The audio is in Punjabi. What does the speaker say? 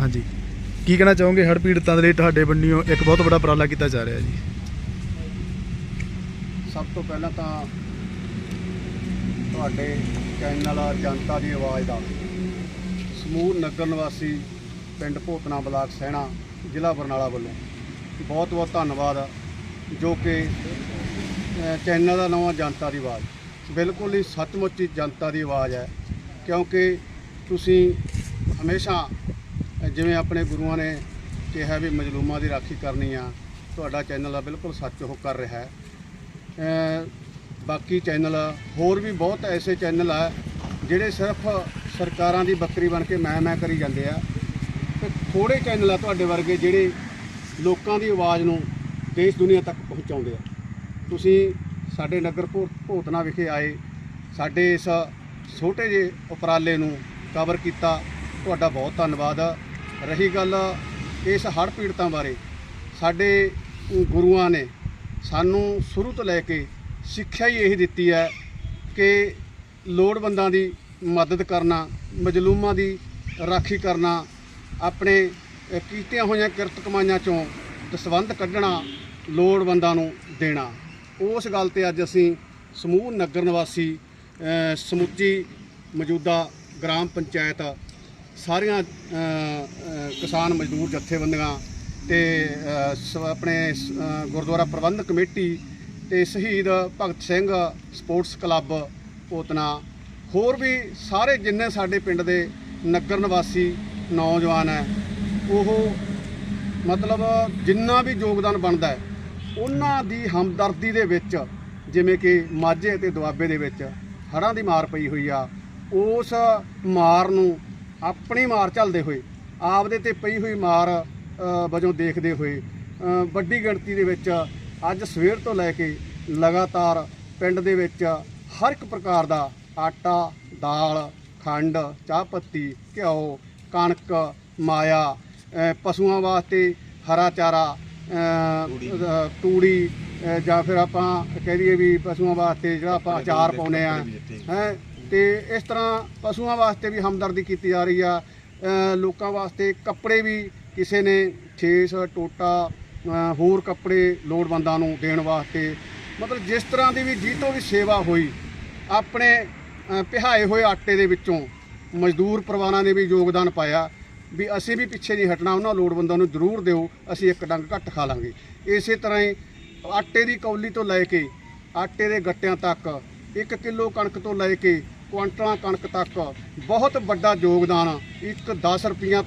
ਹਾਂਜੀ। ਕੀ ਕਹਿਣਾ ਚਾਹੋਗੇ? ਹੜ੍ਹ ਪੀੜਤਾਂ ਦੇ ਲਈ ਤੁਹਾਡੇ ਬੰਨਿਓ ਇੱਕ ਬਹੁਤ ਵੱਡਾ ਉਪਰਾਲਾ ਕੀਤਾ ਜਾ ਰਿਹਾ ਜੀ। ਸਭ ਤੋਂ ਪਹਿਲਾਂ ਤਾਂ ਤੁਹਾਡੇ ਚੈਨਲ ਜਨਤਾ ਦੀ ਆਵਾਜ਼ ਦਾ ਸਮੂਹ ਨਗਰ ਨਿਵਾਸੀ ਪਿੰਡ ਭੋਤਨਾ ਬਲਾਕ ਸੈਣਾ, ਜ਼ਿਲ੍ਹਾ ਬਰਨਾਲਾ ਵੱਲੋਂ ਬਹੁਤ ਬਹੁਤ ਧੰਨਵਾਦ, ਜੋ ਕਿ ਚੈਨਲ ਦਾ ਨਾਮ ਜਨਤਾ ਦੀ ਆਵਾਜ਼। ਬਿਲਕੁਲ ਹੀ ਸੱਚਮੁੱਚ ਜਨਤਾ ਦੀ ਆਵਾਜ਼ ਹੈ, ਕਿਉਂਕਿ ਤੁਸੀਂ ਹਮੇਸ਼ਾ ਜਿਵੇਂ ਆਪਣੇ ਗੁਰੂਆਂ ਨੇ ਕਿਹਾ ਵੀ ਮਜਲੂਮਾਂ ਦੀ ਰਾਖੀ ਕਰਨੀ ਆ, ਤੁਹਾਡਾ ਚੈਨਲ ਆ, ਬਿਲਕੁਲ ਸੱਚ ਉਹ ਕਰ ਰਿਹਾ ਹੈ। ਬਾਕੀ ਚੈਨਲ, ਹੋਰ ਵੀ ਬਹੁਤ ਐਸੇ ਚੈਨਲ ਆ, ਜਿਹੜੇ ਸਿਰਫ ਸਰਕਾਰਾਂ ਦੀ ਬੱਕਰੀ ਬਣ ਕੇ ਮੈਂ ਮੈਂ ਕਰੀ ਜਾਂਦੇ ਆ। ਤੇ ਥੋੜੇ ਚੈਨਲ ਆ ਤੁਹਾਡੇ ਵਰਗੇ ਜਿਹੜੇ ਲੋਕਾਂ ਦੀ ਆਵਾਜ਼ ਨੂੰ ਦੇਸ਼ ਦੁਨੀਆ ਤੱਕ ਪਹੁੰਚਾਉਂਦੇ ਆ। ਤੁਸੀਂ ਸਾਡੇ ਨਗਰ ਭੋਤਨਾ ਵਿਖੇ ਆਏ, ਸਾਡੇ ਇਸ ਛੋਟੇ ਜਿਹੇ ਉਪਰਾਲੇ ਨੂੰ ਕਵਰ ਕੀਤਾ, ਤੁਹਾਡਾ ਬਹੁਤ ਧੰਨਵਾਦ ਰਹੀ ਗੱਲ ਇਸ ਹੜ੍ਹ ਪੀੜਤਾਂ ਬਾਰੇ। ਸਾਡੇ ਗੁਰੂਆਂ ਨੇ ਸਾਨੂੰ ਸ਼ੁਰੂ ਤੋਂ ਲੈ ਕੇ ਸਿੱਖਿਆ ਹੀ ਇਹ ਦਿੱਤੀ ਹੈ ਕਿ ਲੋੜਵੰਦਾਂ ਦੀ ਮਦਦ ਕਰਨਾ, ਮਜਲੂਮਾਂ ਦੀ ਰਾਖੀ ਕਰਨਾ, ਆਪਣੇ ਕੀਤੀਆਂ ਹੋਈਆਂ ਕਿਰਤ ਕਮਾਈਆਂ ਚੋਂ ਦਸਵੰਧ ਕੱਢਣਾ, ਲੋੜਵੰਦਾਂ ਨੂੰ ਦੇਣਾ। ਉਸ ਗੱਲ ਤੇ ਅੱਜ ਅਸੀਂ ਸਮੂਹ ਨਗਰ ਨਿਵਾਸੀ ਸਮੁੱਚੀ ਮੌਜੂਦਾ ਗ੍ਰਾਮ ਪੰਚਾਇਤ ਸਾਰੀਆਂ ਕਿਸਾਨ ਮਜ਼ਦੂਰ ਜਥੇਬੰਦੀਆਂ ਤੇ ਸ- ਆਪਣੇ ਗੁਰਦੁਆਰਾ ਪ੍ਰਬੰਧਕ ਕਮੇਟੀ ਤੇ ਸ਼ਹੀਦ ਭਗਤ ਸਿੰਘ ਸਪੋਰਟਸ ਕਲੱਬ ਪੋਤਨਾ, ਹੋਰ ਵੀ ਸਾਰੇ ਜਿੰਨੇ ਸਾਡੇ ਪਿੰਡ ਦੇ ਨਗਰ ਨਿਵਾਸੀ ਨੌਜਵਾਨ ਹੈ, ਉਹ ਮਤਲਬ ਜਿੰਨਾ ਵੀ ਯੋਗਦਾਨ ਬਣਦਾ ਹੈ, ਉਹਨਾਂ ਦੀ ਹਮਦਰਦੀ ਦੇ ਵਿੱਚ, ਜਿਵੇਂ ਕਿ ਮਾਝੇ ਤੇ ਦੁਆਬੇ ਦੇ ਵਿੱਚ ਹੜ੍ਹਾਂ ਦੀ ਮਾਰ ਪਈ ਹੋਈ ਆ, ਉਸ ਮਾਰ ਨੂੰ ਆਪਣੀ ਮਾਰ ਝੱਲਦੇ ਹੋਏ ਆਪਦੇ ਤੇ ਪਈ ਹੋਈ ਮਾਰ ਵਜੋਂ ਦੇਖਦੇ ਹੋਏ ਵੱਡੀ ਗਿਣਤੀ ਦੇ ਵਿੱਚ ਅੱਜ ਸਵੇਰ ਤੋਂ ਲੈ ਕੇ ਲਗਾਤਾਰ ਪਿੰਡ ਦੇ ਵਿੱਚ ਹਰ ਇੱਕ ਪ੍ਰਕਾਰ ਦਾ ਆਟਾ ਦਾਲ ਖੰਡ ਚਾਹ ਪੱਤੀ ਘਿਓ ਕਣਕ ਮਾਇਆ ਪਸ਼ੂਆਂ ਵਾਸਤੇ ਹਰਾ ਚਾਰਾ ਤੂੜੀ। ਜਾਂ ਫਿਰ ਆਪਾਂ ਕਹਿ ਦਈਏ ਵੀ ਪਸ਼ੂਆਂ ਵਾਸਤੇ ਜਿਹੜਾ ਆਪਾਂ ਅਚਾਰ ਪਾਉਨੇ ਆ ਹੈ ਤੇ ਇਸ ਤਰ੍ਹਾਂ ਪਸ਼ੂਆਂ ਵਾਸਤੇ ਵੀ ਹਮਦਰਦੀ ਕੀਤੀ ਜਾ ਰਹੀ ਆ। ਲੋਕਾਂ ਵਾਸਤੇ ਕੱਪੜੇ ਵੀ ਕਿਸੇ ਨੇ ਛੇਸ, ਟੋਟਾ ਹੋਰ ਕੱਪੜੇ ਲੋੜਵੰਦਾਂ ਨੂੰ ਦੇਣ ਵਾਸਤੇ। ਮਤਲਬ ਜਿਸ ਤਰ੍ਹਾਂ ਦੀ ਵੀ ਜੀ ਵੀ ਸੇਵਾ ਹੋਈ, ਆਪਣੇ ਪਿਹਾਏ ਹੋਏ ਆਟੇ ਦੇ ਵਿੱਚੋਂ ਮਜ਼ਦੂਰ ਪਰਿਵਾਰਾਂ ਨੇ ਵੀ ਯੋਗਦਾਨ ਪਾਇਆ ਵੀ ਅਸੀਂ ਵੀ ਪਿੱਛੇ ਨਹੀਂ ਹਟਣਾ, ਉਹਨਾਂ ਲੋੜਵੰਦਾਂ ਨੂੰ ਜ਼ਰੂਰ ਦਿਓ, ਅਸੀਂ ਇੱਕ ਡੰਗ ਘੱਟ ਖਾ ਲਾਂਗੇ। ਇਸੇ ਤਰ੍ਹਾਂ ਹੀ ਆਟੇ ਦੀ ਕੌਲੀ ਤੋਂ ਲੈ ਕੇ, ਆਟੇ ਦੇ ਗੱਟਿਆਂ ਤੱਕ 1 ਕਿਲੋ ਕਣਕ ਤੋਂ ਲੈ ਕੇ ਕੁਆਂਟਲਾਂ ਕਣਕ ਤੱਕ ਬਹੁਤ ਵੱਡਾ ਯੋਗਦਾਨ ਇੱਕ 10 ਰੁਪਈਆਂ ਤੋਂ